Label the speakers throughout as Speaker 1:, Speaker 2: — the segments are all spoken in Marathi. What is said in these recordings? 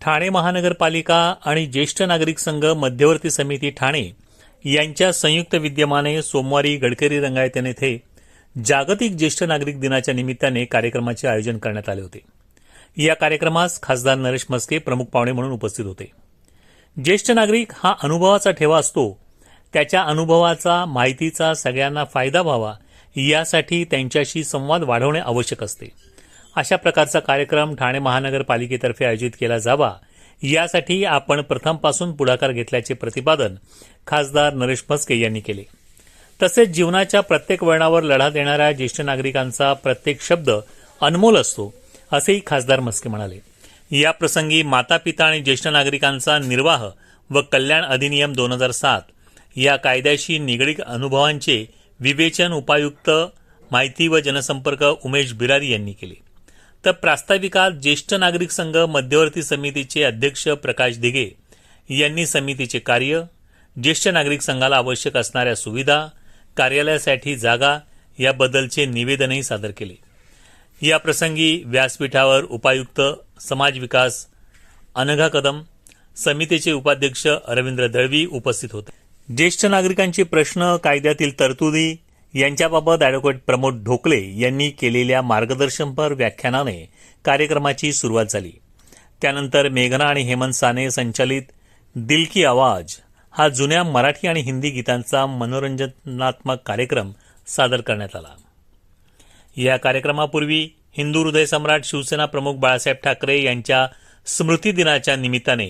Speaker 1: ठाणे महानगरपालिका आणि ज्येष्ठ नागरिक संघ मध्यवर्ती समिती ठाणे यांच्या संयुक्त विद्यमाने सोमवारी गडकरी रंगायतन येथे जागतिक ज्येष्ठ नागरिक दिनाच्या निमित्ताने कार्यक्रमाचे आयोजन करण्यात आले होते. या कार्यक्रमास खासदार नरेश मस्के प्रमुख पाहुणे म्हणून उपस्थित होते. ज्येष्ठ नागरिक हा अनुभवाचा ठेवा असतो. त्याच्या अनुभवाचा माहितीचा सगळ्यांना फायदा व्हावा यासाठी त्यांच्याशी संवाद वाढवणे आवश्यक असते. अशा प्रकारचा कार्यक्रम ठाणे महानगरपालिकेतर्फे आयोजित केला जावा. यासाठी आपण प्रथमपासून पुढाकार घेतल्याचे प्रतिपादन खासदार नरेश म्हस्के यांनी केले. तसेच जीवनाच्या प्रत्येक वळणावर लढा देणाऱ्या ज्येष्ठ नागरिकांचा प्रत्येक शब्द अनमोल असतो असेही खासदार म्हस्के म्हणाले. या प्रसंगी माता पिता आणि ज्येष्ठ नागरिकांचा निर्वाह व कल्याण अधिनियम दोन हजार सात या कायद्याशी निगडीत अनुभवांचे विवेचन उपायुक्त माहिती व जनसंपर्क उमेश बिरारी यांनी केले. तर प्रास्ताविकात ज्येष्ठ नागरिक संघ मध्यवर्ती समितीचे अध्यक्ष प्रकाश दिघे यांनी समितीचे कार्य ज्येष्ठ नागरिक संघाला आवश्यक असणाऱ्या सुविधा कार्यालयासाठी जागा याबद्दलचे निवेदनही सादर केले. या प्रसंगी व्यासपीठावर उपायुक्त समाज विकास अनघा कदम समितीचे उपाध्यक्ष रवींद्र दळवी उपस्थित होते. ज्येष्ठ नागरिकांचे प्रश्न कायद्यातील तरतुदी यांच्याबाबत अॅडव्होकेट प्रमोद ढोकले यांनी केलेल्या मार्गदर्शनपर व्याख्यानाने कार्यक्रमाची सुरुवात झाली. त्यानंतर मेघना आणि हेमंत साने संचालित दिल की आवाज हा जुन्या मराठी आणि हिंदी गीतांचा मनोरंजनात्मक कार्यक्रम सादर करण्यात आला. या कार्यक्रमापूर्वी हिंदू हृदय सम्राट शिवसेना प्रमुख बाळासाहेब ठाकरे यांच्या स्मृती दिनाच्या निमित्ताने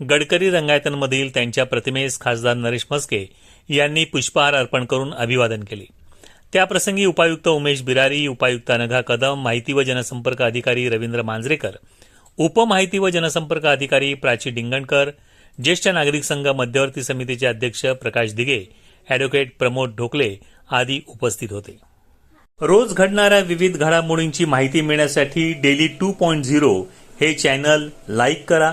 Speaker 1: गडकरी रंगायतनमधील त्यांच्या प्रतिमेस खासदार नरेश म्हस्के यांनी पुष्पहार अर्पण करून अभिवादन केले. त्याप्रसंगी उपायुक्त उमेश बिरारी उपायुक्त अनघा कदम माहिती व जनसंपर्क अधिकारी रवींद्र मांजरेकर उपमाहिती व जनसंपर्क अधिकारी प्राची डिंगणकर ज्येष्ठ नागरिक संघ मध्यवर्ती समितीचे अध्यक्ष प्रकाश दिघे अॅडव्होकेट प्रमोद ढोकले आदी उपस्थित होते. रोज घडणाऱ्या विविध घडामोडींची माहिती मिळण्यासाठी डेली टू पॉईंट झिरो हे चॅनल लाईक करा